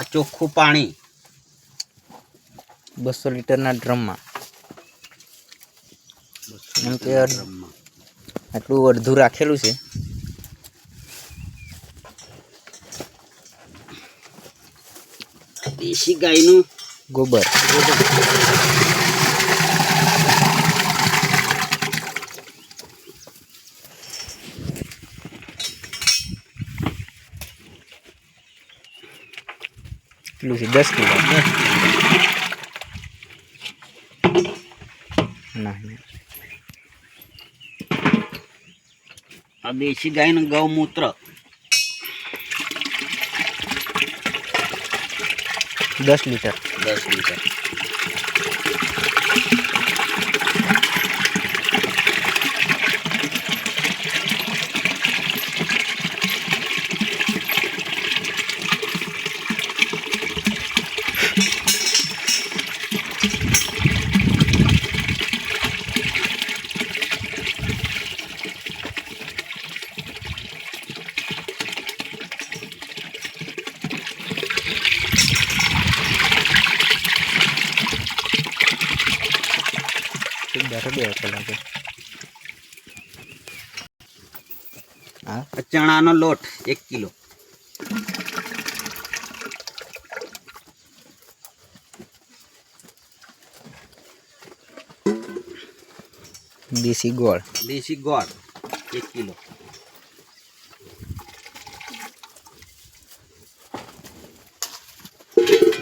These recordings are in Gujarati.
આ ચોખ્ખું પાણી બસો લીટરના ડ્રમમાં. એમ કે. આટલું અડધું રાખેલું છે. દેશી ગાયનું ગોબર. કેટલું છે દસ કિલો ના આ દેશી ગાયનું ગૌમૂત્ર દસ લીટર દસ લીટર બેઠો બે કલાકે હા? ચણાનો લોટ એક કિલો. દેશી ગોળ. દેશી ગોળ એક કિલો.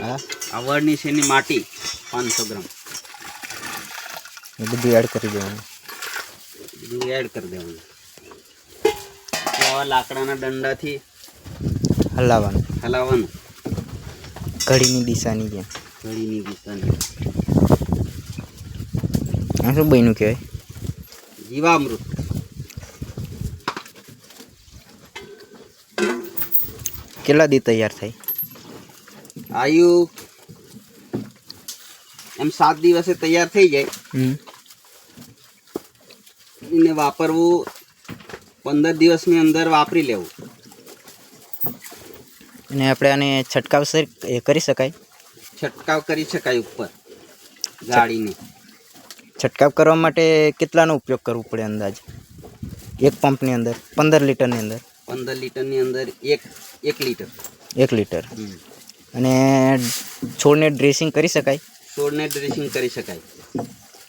હા? છે વળની માટી પાંચસો ગ્રામ. એ બધું એડ કરી દેવાનું બધું એડ કરી દેવાનું પછી આવા લાકડાના દંડાથી હલાવવાનું હલાવવાનું ઘડીની દિશાની જેમ ઘડીની દિશાની આ શું બન્યું કહેવાય જીવામૃત કેટલા દી તૈયાર થાય આયુ એમ સાત દિવસે તૈયાર થઈ જાય હમ એને વાપરવું પંદર દિવસની અંદર વાપરી લેવું. અને આપણે આને છંટકાવ સર કરી શકાય? છંટકાવ કરી શકાય ઉપર ગાડીને. છંટકાવ કરવા માટે કેટલાનો ઉપયોગ કરવો પડે અંદાજ? એક પંપની અંદર પંદર લીટરની અંદર? પંદર લીટરની અંદર એક એક લીટર. એક લીટર. અને છોડને ડ્રેસિંગ કરી શકાય? છોડને ડ્રેસિંગ કરી શકાય.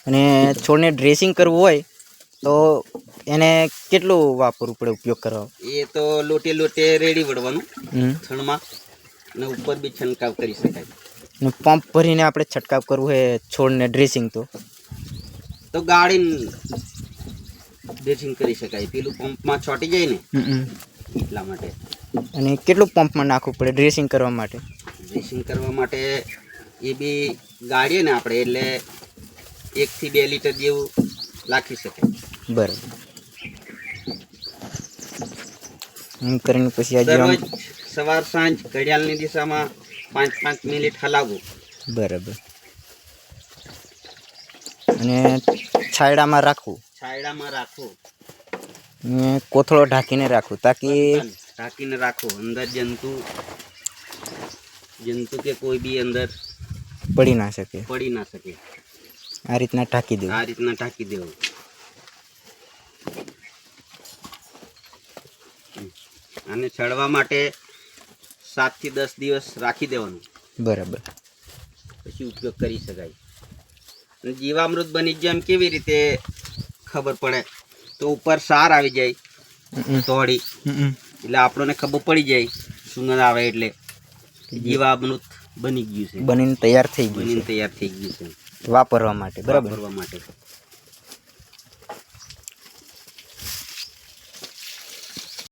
અને છોડને ડ્રેસિંગ કરવું હોય તો એને કેટલું વાપરવું પડે ઉપયોગ કરવા? એ તો લોટે લોટે રેડી વળવાનું છણમાં થણમાં અને ઉપર બી છંટકાવ કરી શકાય. પંપ ભરીને આપણે છંટકાવ કરવું હોય છોડને ડ્રેસિંગ તો? તો ગાડી ડ્રેસિંગ કરી શકાય. પેલું પંપમાં છોટી જાય ને એટલા માટે. અને કેટલું પંપમાં નાખવું પડે ડ્રેસિંગ કરવા માટે? ડ્રેસિંગ કરવા માટે એ બી ગાડીએ ને આપણે એટલે એકથી બે લીટર જેવું નાખી શકાય. બરાબર. એમ કરીને પછી આજે દરરોજ સવાર સાંજ ઘડિયાળની દિશામાં પાંચ પાંચ મિનિટ હલાવવું બરાબર. અને છાયડામાં રાખવું. છાયડામાં રાખવું અને કોથળો ઢાંકીને રાખવું તાકી ઢાંકીને રાખો. અંદર જંતુ જંતુ કે કોઈ બી અંદર પડી ના શકે. પડી ના શકે. આ રીતના ઢાંકી આ રીતના ઢાંકી દેવું. અને ચડવા માટે સાતથી દસ દિવસ રાખી દેવાનું. બરાબર. પછી ઉપયોગ કરી શકાય. અને જીવામૃત બની જાય એમ કેવી રીતે ખબર પડે? તો ઉપર સાર આવી જાય. તોડી. એટલે આપણને ખબર પડી જાય સુગંધ આવે એટલે જીવામૃત બની ગયું છે. બનીને તૈયાર થઈ ગયું બનીને તૈયાર થઈ ગયું છે છે. વાપરવા માટે બરાબર. વાપરવા માટે.